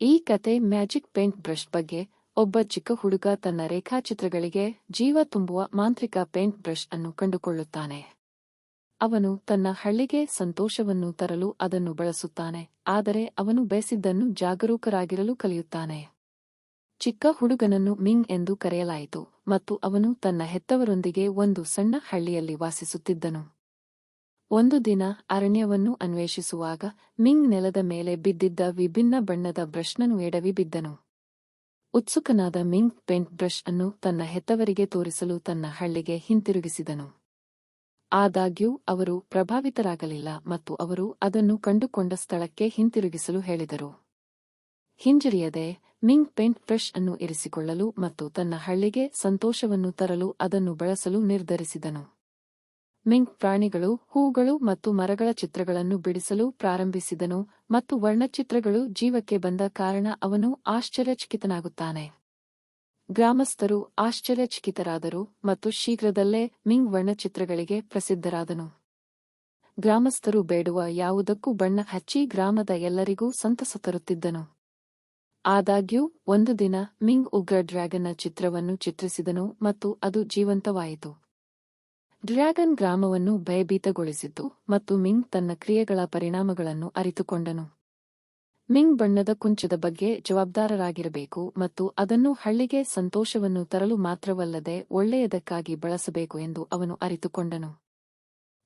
ಈ ಕತೆ magic paint brush ಬಗ್ಗೆ ಒಬ್ಬ ಚಿಕ್ಕ ಹುಡುಗ ತನ್ನ ರೇಖಾಚಿತ್ರಗಳಿಗೆ ಜೀವ ತುಂಬುವ ಮಾಂತ್ರಿಕ ಪೇಂಟ್ ಬ್ರಷ್ ಅನ್ನು ಕಂಡುಕೊಳ್ಳುತ್ತಾನೆ. ಅವನು ತನ್ನ ಹಳ್ಳಿಗೆ ಸಂತೋಷವನ್ನು ತರಲು ಅದನ್ನು ಬಳಸುತ್ತಾನೆ, ಆದರೆ ಅವನು ಬಯಸಿದ್ದನ್ನು ಜಾಗರೂಕರಾಗಿರಲು ಕಲಿಯುತ್ತಾನೆ. ಚಿಕ್ಕ ಹುಡುಗನನ್ನು ಮಿಂಗ್ ಎಂದು ಕರೆಯಲಾಯಿತು ಮತ್ತು ಅವನು ತನ್ನ ಹೆತ್ತವರೊಂದಿಗೆ ಒಂದು ಸಣ್ಣ ಹಳ್ಳಿಯಲ್ಲಿ ವಾಸಿಸುತ್ತಿದ್ದನು. ಒಂದು ದಿನ ಅರಣ್ಯವನ್ನು ಅನ್ವೇಷಿಸುವಾಗ ಮಿಂಗ್ ನೆಲದ ಮೇಲೆ ಬಿದ್ದಿದ್ದ ವಿಭಿನ್ನ ಬಣ್ಣದ ಬ್ರಷ್ನನ್ನು ಎಡವಿ ಬಿದ್ದನು. ಉತ್ಸುಕನಾದ ಮಿಂಗ್ ಪೇಂಟ್ ಬ್ರಷ್ ಅನ್ನು ತನ್ನ ಹೆತ್ತವರಿಗೆ ತೋರಿಸಲು ತನ್ನ ಹಳ್ಳಿಗೆ ಹಿಂತಿರುಗಿಸಿದನು. ಆದಾಗ್ಯೂ, ಅವರು ಪ್ರಭಾವಿತರಾಗಲಿಲ್ಲ ಮತ್ತು ಅವರು ಅದನ್ನು ಕಂಡುಕೊಂಡ ಸ್ಥಳಕ್ಕೆ ಹಿಂತಿರುಗಿಸಲು ಹೇಳಿದರು. ಹಿಂಜರಿಯದೆ, ಮಿಂಗ್ ಪೇಂಟ್ ಬ್ರಷ್ ಅನ್ನು ಇರಿಸಿಕೊಳ್ಳಲು ಮತ್ತು ತನ್ನ ಹಳ್ಳಿಗೆ ಸಂತೋಷವನ್ನು ತರಲು ಅದನ್ನು ಬಳಸಲು ನಿರ್ಧರಿಸಿದನು. ಮಿಂಗ್ ಪ್ರಾಣಿಗಳು, ಹೂಗಳು ಮತ್ತು ಮರಗಳ ಚಿತ್ರಗಳನ್ನು ಬಿಡಿಸಲು ಪ್ರಾರಂಭಿಸಿದನು ಮತ್ತು ವರ್ಣಚಿತ್ರಗಳು ಜೀವಕ್ಕೆ ಬಂದ ಕಾರಣ ಅವನು ಆಶ್ಚರ್ಯಚಕಿತನಾಗುತ್ತಾನೆ. ಗ್ರಾಮಸ್ಥರು ಆಶ್ಚರ್ಯಚಕಿತರಾದರು ಮತ್ತು ಶೀಘ್ರದಲ್ಲೇ ಮಿಂಗ್ ವರ್ಣಚಿತ್ರಗಳಿಗೆ ಪ್ರಸಿದ್ಧರಾದನು. ಗ್ರಾಮಸ್ಥರು ಬೇಡುವ ಯಾವುದಕ್ಕೂ ಬಣ್ಣ ಹಚ್ಚಿ ಗ್ರಾಮದ ಎಲ್ಲರಿಗೂ ಸಂತಸ ತರುತ್ತಿದ್ದನು. ಆದಾಗ್ಯೂ, ಒಂದು ದಿನ ಮಿಂಗ್ ಉಗ್ರ ಡ್ರ್ಯಾಗನ್ನ ಚಿತ್ರವನ್ನು ಚಿತ್ರಿಸಿದನು ಮತ್ತು ಅದು ಜೀವಂತವಾಯಿತು. ಡ್ರ್ಯಾಗನ್ ಗ್ರಾಮವನ್ನು ಭಯಭೀತಗೊಳಿಸಿತು ಮತ್ತು ಮಿಂಗ್ ತನ್ನ ಕ್ರಿಯೆಗಳ ಪರಿಣಾಮಗಳನ್ನು ಅರಿತುಕೊಂಡನು. ಮಿಂಗ್ ಬಣ್ಣದ ಕುಂಚದ ಬಗ್ಗೆ ಜವಾಬ್ದಾರರಾಗಿರಬೇಕು ಮತ್ತು ಅದನ್ನು ಹಳ್ಳಿಗೆ ಸಂತೋಷವನ್ನು ತರಲು ಮಾತ್ರವಲ್ಲದೆ ಒಳ್ಳೆಯದಕ್ಕಾಗಿ ಬಳಸಬೇಕು ಎಂದು ಅವನು ಅರಿತುಕೊಂಡನು.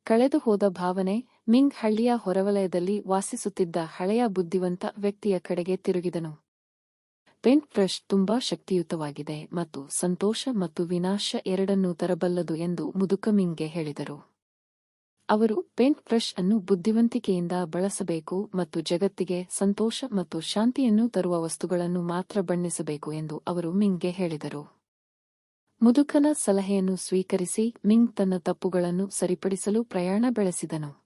ಕಳೆದು ಹೋದ ಭಾವನೆ, ಮಿಂಗ್ ಹಳ್ಳಿಯ ಹೊರವಲಯದಲ್ಲಿ ವಾಸಿಸುತ್ತಿದ್ದ ಹಳೆಯ ಬುದ್ಧಿವಂತ ವ್ಯಕ್ತಿಯ ಕಡೆಗೆ ತಿರುಗಿದನು. ಪೇಂಟ್ ಬ್ರಷ್ ತುಂಬಾ ಶಕ್ತಿಯುತವಾಗಿದೆ ಮತ್ತು ಸಂತೋಷ ಮತ್ತು ವಿನಾಶ ಎರಡನ್ನೂ ತರಬಲ್ಲದು ಎಂದು ಮುದುಕಮಿಂಗ್ಗೆ ಹೇಳಿದರು. ಅವರು ಪೇಂಟ್ ಬ್ರಷ್ ಅನ್ನು ಬುದ್ಧಿವಂತಿಕೆಯಿಂದ ಬಳಸಬೇಕು ಮತ್ತು ಜಗತ್ತಿಗೆ ಸಂತೋಷ ಮತ್ತು ಶಾಂತಿಯನ್ನು ತರುವ ವಸ್ತುಗಳನ್ನು ಮಾತ್ರ ಬಣ್ಣಿಸಬೇಕು ಎಂದು ಅವರು ಮಿಂಗ್ಗೆ ಹೇಳಿದರು. ಮುದುಕನ ಸಲಹೆಯನ್ನು ಸ್ವೀಕರಿಸಿ ಮಿಂಗ್ ತನ್ನ ತಪ್ಪುಗಳನ್ನು ಸರಿಪಡಿಸಲು ಪ್ರಯಾಣ ಬೆಳೆಸಿದನು.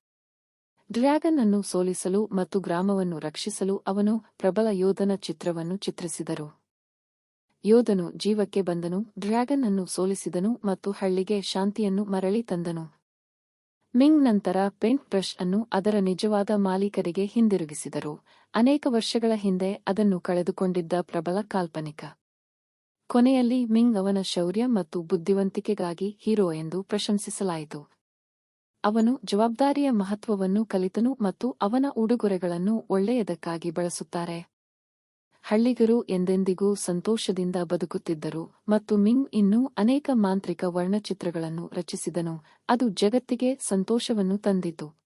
ಡ್ರ್ಯಾಗನ್ ಅನ್ನು ಸೋಲಿಸಲು ಮತ್ತು ಗ್ರಾಮವನ್ನು ರಕ್ಷಿಸಲು ಅವನು ಪ್ರಬಲ ಯೋಧನ ಚಿತ್ರವನ್ನು ಚಿತ್ರಿಸಿದರು. ಯೋಧನು ಜೀವಕ್ಕೆ ಬಂದನು ಡ್ರ್ಯಾಗನ್ ಅನ್ನು ಸೋಲಿಸಿದನು ಮತ್ತು ಹಳ್ಳಿಗೆ ಶಾಂತಿಯನ್ನು ಮರಳಿ ತಂದನು. ಮಿಂಗ್ ನಂತರ ಪೇಂಟ್ ಬ್ರಷ್ ಅನ್ನು ಅದರ ನಿಜವಾದ ಮಾಲೀಕರಿಗೆ ಹಿಂದಿರುಗಿಸಿದರು. ಅನೇಕ ವರ್ಷಗಳ ಹಿಂದೆ ಅದನ್ನು ಕಳೆದುಕೊಂಡಿದ್ದ ಪ್ರಬಲ ಕಾಲ್ಪನಿಕ. ಕೊನೆಯಲ್ಲಿ ಮಿಂಗ್ ಅವನ ಶೌರ್ಯ ಮತ್ತು ಬುದ್ಧಿವಂತಿಕೆಗಾಗಿ ಹೀರೋ ಎಂದು ಪ್ರಶಂಸಿಸಲಾಯಿತು. ಅವನು ಜವಾಬ್ದಾರಿಯ ಮಹತ್ವವನ್ನು ಕಲಿತನು ಮತ್ತು ಅವನ ಉಡುಗೊರೆಗಳನ್ನು ಒಳ್ಳೆಯದಕ್ಕಾಗಿ ಬಳಸುತ್ತಾರೆ. ಹಳ್ಳಿಗರು ಎಂದೆಂದಿಗೂ ಸಂತೋಷದಿಂದ ಬದುಕುತ್ತಿದ್ದರು ಮತ್ತು ಮಿಂಗ್ ಇನ್ನೂ ಅನೇಕ ಮಾಂತ್ರಿಕ ವರ್ಣಚಿತ್ರಗಳನ್ನು ರಚಿಸಿದನು. ಅದು ಜಗತ್ತಿಗೆ ಸಂತೋಷವನ್ನು ತಂದಿತು.